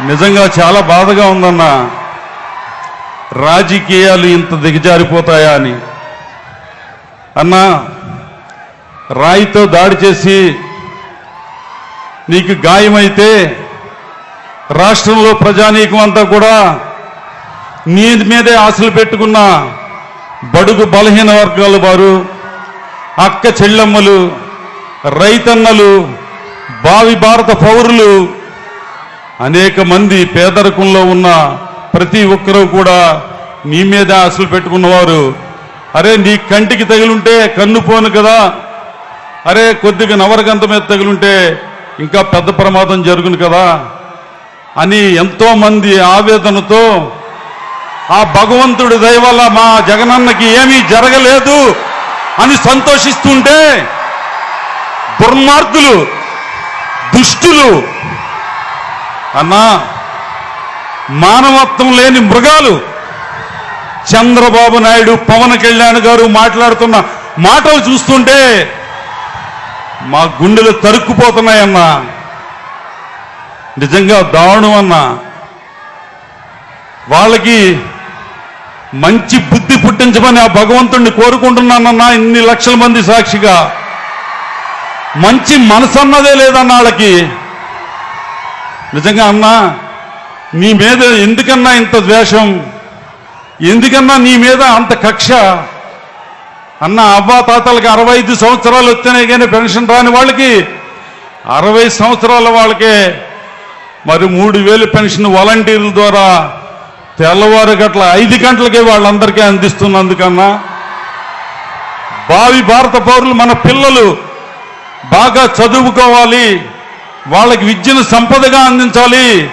నిజంగా చాలా బాధగా ఉందన్న. రాజకీయాలు ఇంత దిగజారిపోతాయా అని. అన్న రాయితో దాడి చేసి నీకు గాయమైతే రాష్ట్రంలో ప్రజానీకం అంతా కూడా నీ మీదే ఆశలు పెట్టుకున్న బడుగు బలహీన వర్గాల వారు అక్క చెల్లెమ్మలు రైతన్నలు బావి భారత పౌరులు అనేక మంది పేదరికంలో ఉన్న ప్రతి ఒక్కరూ కూడా నీ మీద ఆశలు పెట్టుకున్నవారు. అరే నీ కంటికి తగిలుంటే కన్ను పోను కదా. అరే కొద్దిగా నవరగంత మీద తగిలుంటే ఇంకా పెద్ద ప్రమాదం జరుగును కదా. అని ఎంతోమంది ఆవేదనతో ఆ భగవంతుడి దయ వల్ల మా జగనన్నకి ఏమీ జరగలేదు అని సంతోషిస్తుంటే దుర్మార్గులు దుష్టులు అన్నా మానవత్వం లేని మృగాలు. చంద్రబాబు నాయుడు పవన్ కళ్యాణ్ గారు మాట్లాడుతున్న మాటలు చూస్తుంటే మా గుండెలు తరుక్కుపోతున్నాయన్నా. నిజంగా దారుణం అన్నా. వాళ్ళకి మంచి బుద్ధి పుట్టించమని ఆ భగవంతుణ్ణి కోరుకుంటున్నానన్నా ఇన్ని లక్షల మంది సాక్షిగా. మంచి మనసు అన్నదే లేదన్న వాళ్ళకి. నిజంగా అన్నా నీ మీద ఎందుకన్నా ఇంత ద్వేషం? ఎందుకన్నా నీ మీద అంత కక్ష? అన్న అవ్వా తాతలకి అరవై ఐదు సంవత్సరాలు వచ్చినాయి కానీ పెన్షన్ రాని వాళ్ళకి అరవై సంవత్సరాల వాళ్ళకే మరి మూడు వేలు పెన్షన్ వాలంటీర్ల ద్వారా తెల్లవారు గట్ల ఐదు గంటలకే వాళ్ళందరికీ అందిస్తున్నందుకన్నా భావి భారత పౌరులు మన పిల్లలు బాగా చదువుకోవాలి. వాళ్ళకి విద్యను సంపదగా అందించాలి.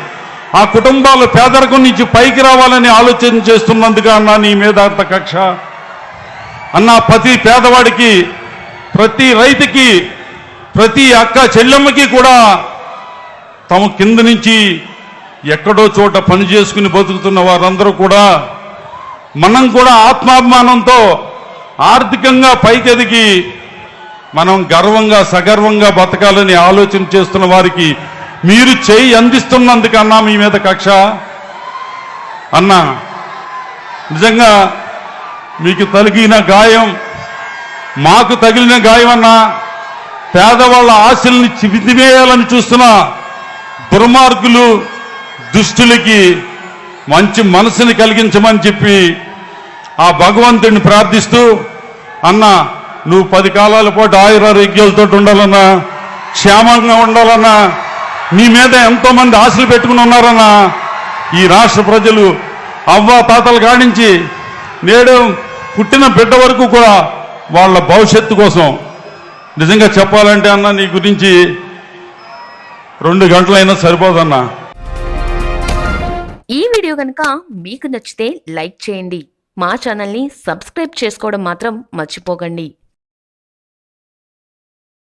ఆ కుటుంబాలు పేదరికం నుంచి పైకి రావాలని ఆలోచన చేస్తున్నందుకు అన్న నీ మీద అంత కక్ష. అన్న ప్రతి పేదవాడికి ప్రతి రైతుకి ప్రతి అక్క చెల్లెమ్మకి కూడా తమ కింద నుంచి ఎక్కడో చోట పని చేసుకుని బతుకుతున్న వారందరూ కూడా మనం కూడా ఆత్మాభిమానంతో ఆర్థికంగా పైకెదిగి మనం గర్వంగా సగర్వంగా బతకాలని ఆలోచన చేస్తున్న వారికి మీరు చేయి అందిస్తున్నందుకన్నా మీ మీద కక్ష? అన్నా నిజంగా మీకు తగిలిన గాయం మాకు తగిలిన గాయం అన్నా పేదవాళ్ళ ఆశల్ని చివిదివేయాలని చూస్తున్న దుర్మార్గులు దుష్టులకి మంచి మనసుని కలిగించమని చెప్పి ఆ భగవంతుడిని ప్రార్థిస్తూ అన్నా నువ్వు పది కాలాల పాటు ఆయురారోగ్యాలతో ఉండాలన్నా క్షేమంగా ఉండాలన్నా నీ మీద ఎంతో మంది ఆశలు పెట్టుకుని ఉన్నారన్నా ఈ రాష్ట్ర ప్రజలు అవ్వ తాతలు కాడించి నేడు పుట్టిన బిడ్డ వరకు కూడా వాళ్ళ భవిష్యత్తు కోసం నిజంగా చెప్పాలంటే అన్న నీ గురించి రెండు గంటలైనా సరిపోదన్నా. ఈ వీడియో కనుక మీకు నచ్చితే లైక్ చేయండి. మా ఛానల్ని సబ్స్క్రైబ్ చేసుకోవడం మాత్రం మర్చిపోకండి.